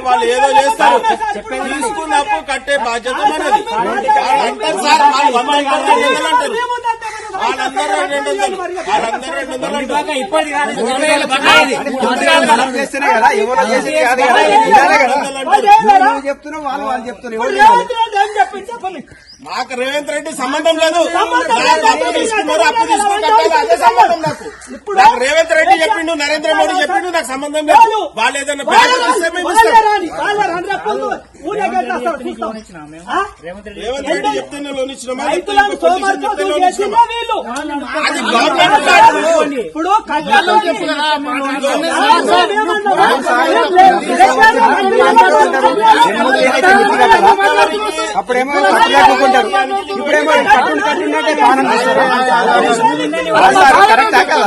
వాళ్ళు ఏదో చేస్తారు కట్టే బాధ్యత మనది అంటారు సార్ అంటారు, వాళ్ళందరూ రెండు వందలు వాళ్ళందరూ రెండు వందలు అంటారు వాళ్ళు వాళ్ళు చెప్తున్నారు ఎవరు చేయాలి? నాకు రేవంత్ రెడ్డి సంబంధం లేదు నాకు అప్పు తీసుకున్నారు అప్పు తీసుకుని కట్టాలి అదే సంబంధం నాకు నాకు రేవంత్ రెడ్డి చెప్పిండు నరేంద్ర మోడీ చెప్పిండు నాకు సంబంధం లేదు వాళ్ళు ఏదైనా రేవంత్ రెడ్డి చెప్తేనే లోన్ ఇచ్చినామా. ఇప్పుడు అప్పుడేమో లేకుంటారు ఇప్పుడేమో కట్టు అది సార్ కరెక్టా కదా?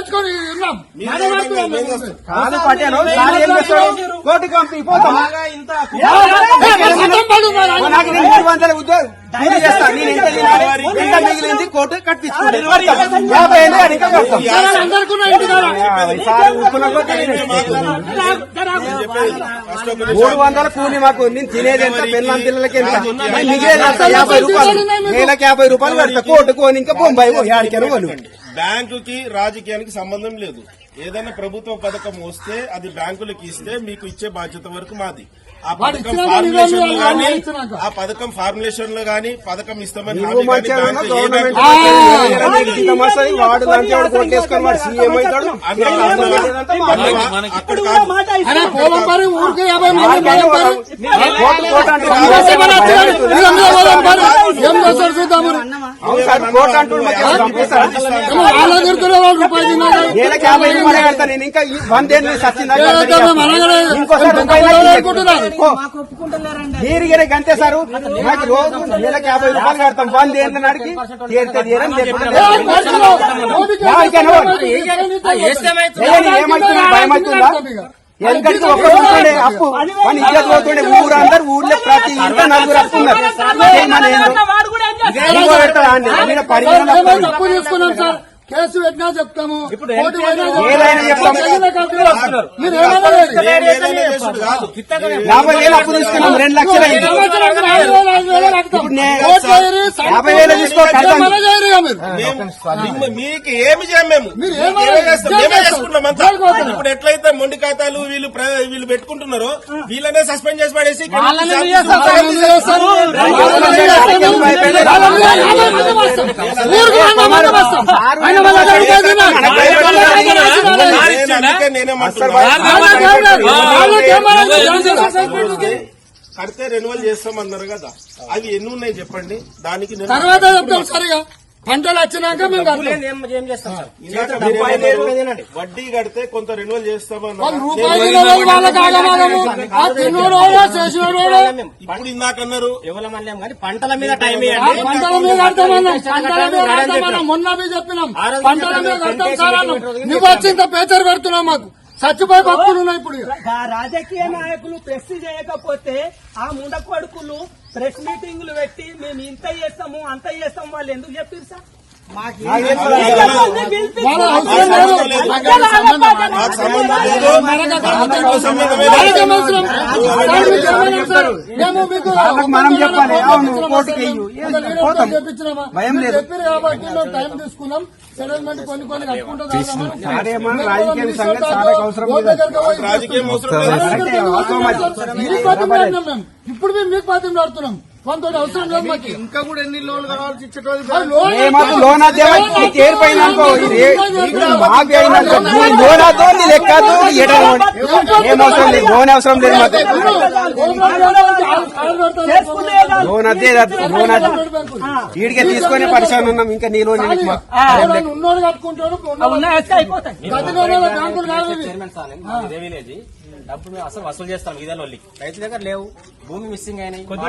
కాదు పట్టాను సార్ ఏం చేస్తాడు కోర్టుకి పంపి పోతాం నాకు నేను మూడు వందల ఉద్యోగం మిగిలింది? కోర్టు కట్టించుకుంటాను కడతాం. యాభై ఐదు అడిగి కడతాం. మూడు వందల కూలి మాకు నేను తినేది ఎంత? పెళ్ళాం పిల్లలకి ఎంత? మిగిలేది ఎంత యాభై రూపాయలు నెలకి యాభై రూపాయలు కడతా. కోర్టు కోని ఇంకా బొంబాయి యాడికైనా బ్యాంకుకి రాజకీయానికి సంబంధం లేదు. ఏదైనా ప్రభుత్వ పథకం వస్తే అది బ్యాంకులకు ఇస్తే మీకు ఇచ్చే బాధ్యత వరకు మాది. ఆ పథకం ఫార్ములేషన్లో గానీ ఆ పథకం ఫార్ములేషన్లో గానీ పథకం ఇస్తామని రూపాయలు ఇంకా వందేళ్ళు సచ్చిందా ఇంకోసారి గిరే గంతే సార్. నాకు రోజు నెలకి యాభై రూపాయలు కడతాం. వంద ఏంటి నడికి తీరితే తీరని ఏమవుతుంది భయం అవుతుందా? ఎందుకంటే ఒక్క ఉంటుండే అప్పు. మన ఇజ్జత్ పోతుండే ఊరందరూ ఊర్లో ప్రతి ఇంట్లో నలుగురు అప్పు ఉన్నారు పెడతాడా అండి? కేసు పెట్టినా చెప్తాము. యాభై వేలు అప్పు తీసుకున్నాం. రెండు లక్షలు యాభై వేలు తీసుకో, మీకు ఏమి చేయం మేము? మీరు మీకు ఏమైనా ఏమే చేస్తాం? చేయం మేమే చేస్తాం. చేసుకుంటాం అంతా. జైలుకి పోతారు. ఇప్పుడు ఎట్లయితే మొండి ఖాతాలు వీళ్ళు వీళ్ళు పెట్టుకుంటున్నారో వీళ్ళనే సస్పెండ్ చేసి పడేసి. ఆయన కడితే రెన్యువల్ చేస్తామన్నారు కదా అవి ఎన్ని ఉన్నాయి చెప్పండి దానికి తర్వాత చెప్తాం సరిగా పంటలు వచ్చినాక? వడ్డీ కడితే కొంత రెన్యువల్ ఇప్పుడు ఇందాకన్నారు ఇవ్వలేమన్నాం కానీ పంటల మీద టైం పంటల మీద కడతామన్నాం మొన్న చెప్పినాం. పంటల మీద కడతాం సార్ నువ్వు వచ్చి ఇంత పేచర్ పెడుతున్నావు మాకు. చచ్చిపోయే భక్తులు ఉన్నాయి ఇప్పుడు. రాజకీయ నాయకులు ప్రెస్ చేయకపోతే ఆ ముండ కొడుకులు ప్రెస్ మీటింగ్లు పెట్టి మేము ఇంత చేస్తాము అంత చేస్తాము వాళ్ళు ఎందుకు చెప్పారు సార్? మనం చెప్పాలి. అవును, కోర్టుకి ఇయ్యు. ఒక లీడర్ పోతాం. చేపించినామా? భయం మీరు లేదు. చెప్పారు కాబట్టి మేము టైం తీసుకున్నాం సెటిల్మెంట్ కొన్ని కొన్ని కట్టుకుంటూ సారేమో రాజకీయ సంగతి సార్కి అవసరం లేదు. రాజకీయం అవసరం. ఇప్పుడు మేము మీకు బాధ్యం ఆడుతున్నాం కొంత అవసరం లేదు మాకు ఇంకా కూడా ఎన్ని లోన్లు కావాల్సి ఏ మాకు లోన్ అదే అనుకో ఏ- మాకు అయిందనుకో నువ్వు లోన్ అదో నీ లెక్క అదో నీ ఎడ ఏం అవసరం లేదు లోన్ అవసరం లేదు మాకు లోన్ అదే లోన్ అదే వీడికే తీసుకొని పరిశాన్ ఉన్నాం ఇంకా నీ లోన్? ఉన్నోడు కట్టుకుంటాడు డబ్బు మేము అసలు వసూలు చేస్తాం ఇదే వాళ్ళకి రైతు దగ్గర లేవు భూమి మిస్సింగ్ అయినాయి ఇప్పుడు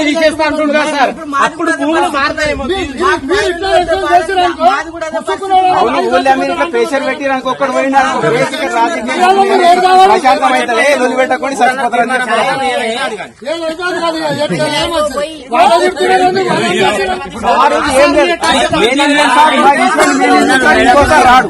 తీసేస్తా సార్ అప్పుడు భూములు మీరు ఇట్లా ఎక్స్చేంజ్ చేసిరనుకో, పుచ్చుకున్న వాళ్ళు అవును ఊళ్ళో మీరు ఇట్లా ప్రెషర్ పెట్టి ఒక్కడు పోయినా పెట్టకుండా సరిపోతారని రాడు.